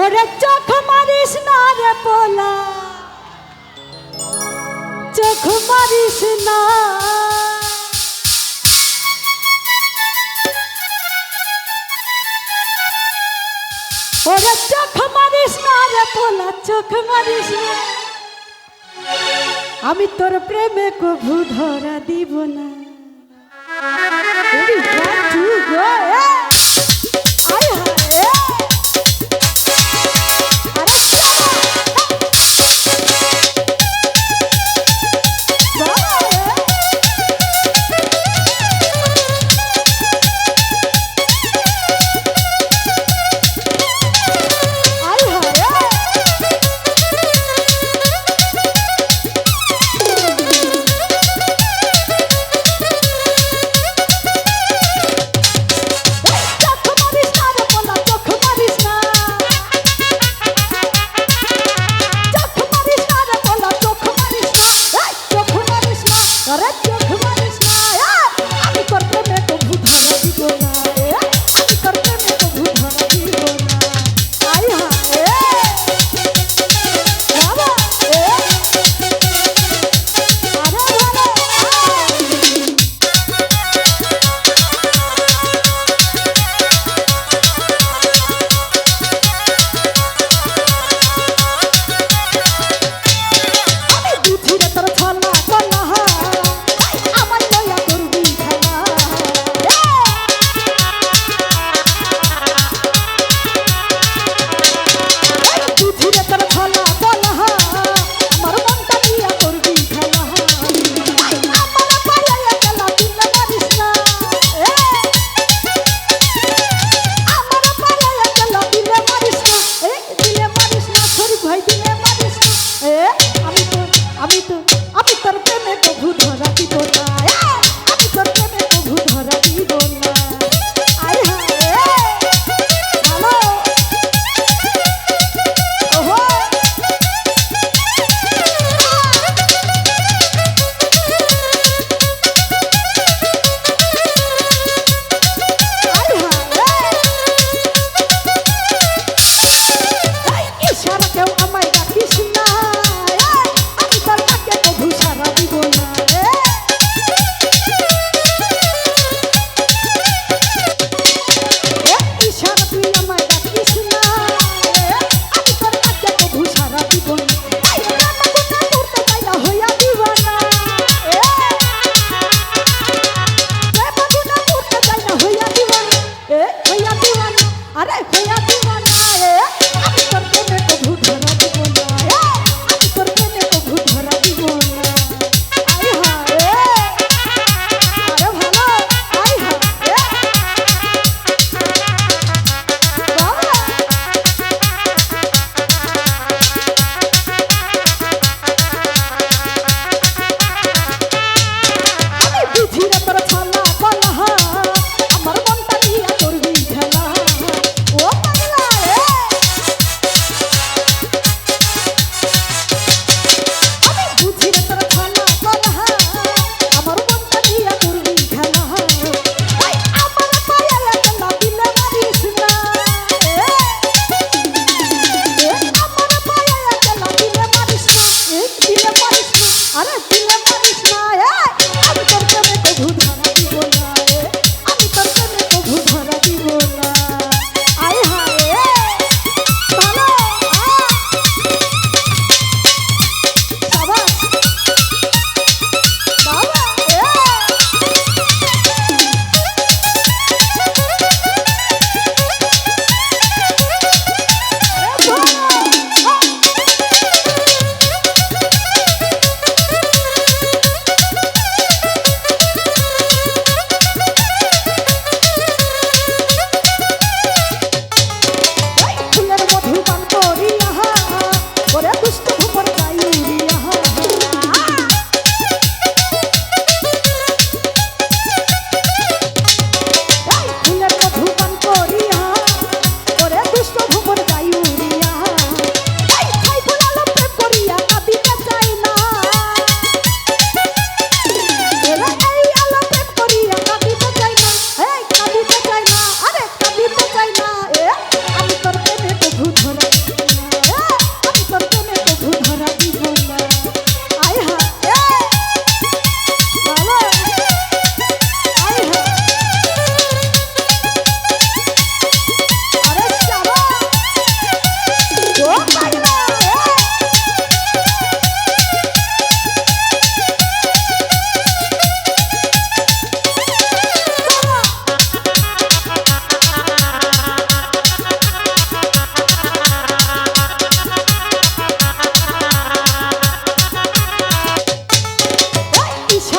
ওরে চোখ মারিস না রে পোলা। চোখ মারিস না। ওরে চোখ মারিস না রে পোলা চোখ মারিস না। আমি তোর প্রেমে কভু ধরা দিব না। Go, yeah!